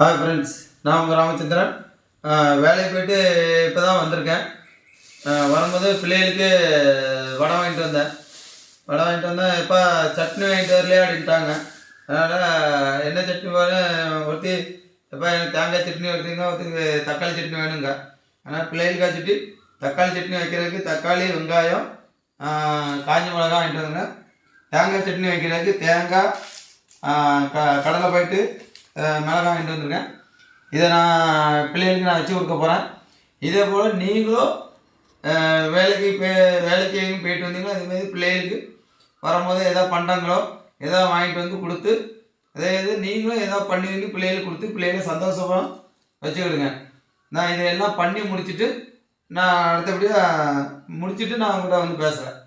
Hi friends நான் உங்கள் ராமச்சந்திரன். வேலைக்கு போயிட்டு இப்போ தான் வந்திருக்கேன் வரும்போது பிள்ளைகளுக்கு வடை வாங்கிட்டு வந்தேன். வடை வாங்கிட்டு வந்தேன். இப்போ சட்னி வாங்கிட்டு வரலையே அப்படின்ட்டாங்க. அதனால் என்ன சட்னி வேணும் ஒருத்தி இப்போ எனக்கு தேங்காய் சட்னி ஒருத்திங்க ஒருத்திங்க தக்காளி சட்னி வேணுங்க. ஆனால் பிள்ளைகளுக்காக சுட்டி தக்காளி சட்னி வைக்கிறதுக்கு தக்காளி வெங்காயம் காஞ்ச மிளகா வாங்கிட்டு வந்துங்க. தேங்காய் சட்னி வைக்கிறதுக்கு தேங்காய் க கடலை போயிட்டு மிளகாய் வாங்கிட்டு வந்திருக்கேன். இதை நான் பிள்ளைகளுக்கு நான் வச்சு கொடுக்க போகிறேன் இதே போல் நீங்களும் வேலைக்கு பே வேலைக்கு போயிட்டு வந்தீங்களோ அதேமாதிரி பிள்ளைகளுக்கு வரும்போது எதாவது பண்ணுறாங்களோ எதாவது வாங்கிட்டு வந்து கொடுத்து அதே இது நீங்களும் எதாவது பண்ணி வந்து பிள்ளைகளுக்கு கொடுத்து பிள்ளைகளை சந்தோஷமாக வச்சுக்கிடுங்க. நான் இதையெல்லாம் பண்ணி முடிச்சுட்டு நான் அடுத்தபடியாக முடிச்சுட்டு நான் உங்கள்கிட்ட வந்து பேசுகிறேன்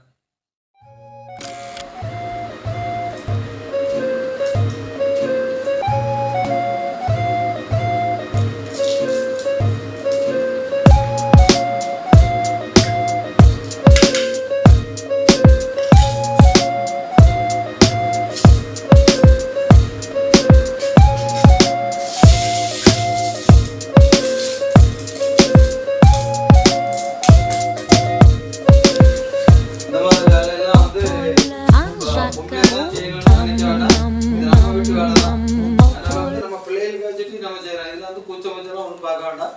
செய்யலாம். இதுல வந்து கூச்சம் கொஞ்சம்லாம் ஒண்ணும் பார்க்க வேண்டாம்.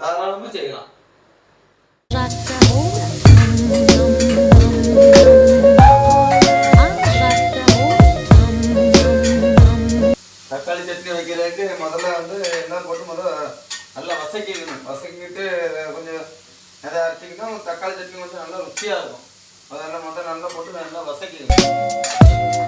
தாராளமாக செய்யலாம். தக்காளி சட்னி வைக்கிறதுக்கு முதல்ல வந்து எல்லாம் போட்டு முதல்ல நல்லா வசக்கிக்கணும் வசக்கிட்டு கொஞ்சம் அதை அரைச்சிக்கிட்டோம் தக்காளி சட்னி கொஞ்சம் நல்லா ருச்சியாக இருக்கும் அதெல்லாம் முதல்ல நல்லா போட்டு நல்லா வசக்கிக்கணும்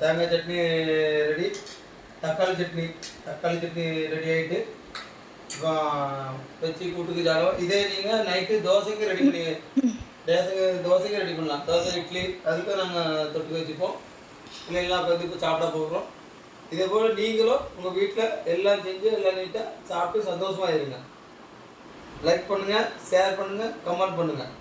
தேங்காய் சட்னி ரெடி. தக்காளி சட்னி தக்காளி சட்னி ரெடி ஆகிட்டு வச்சு கூட்டுக்கு ஜாலம். இதே நீங்கள் நைட்டு தோசைக்கு ரெடி பண்ணி தோசைக்கு தோசைக்கு ரெடி பண்ணலாம். தோசை இட்லி அதுக்கும் நாங்கள் தொட்டு வச்சுப்போம். பிள்ளைங்களாம் அப்போ வந்து இப்போ சாப்பிட போகிறோம் இதே போல் நீங்களும் உங்கள் வீட்டில் எல்லாம் செஞ்சு எல்லாம் நீட்டாக சாப்பிட்டு சந்தோஷமாக இருங்க. லைக் பண்ணுங்கள் ஷேர் பண்ணுங்கள் கமெண்ட் பண்ணுங்கள்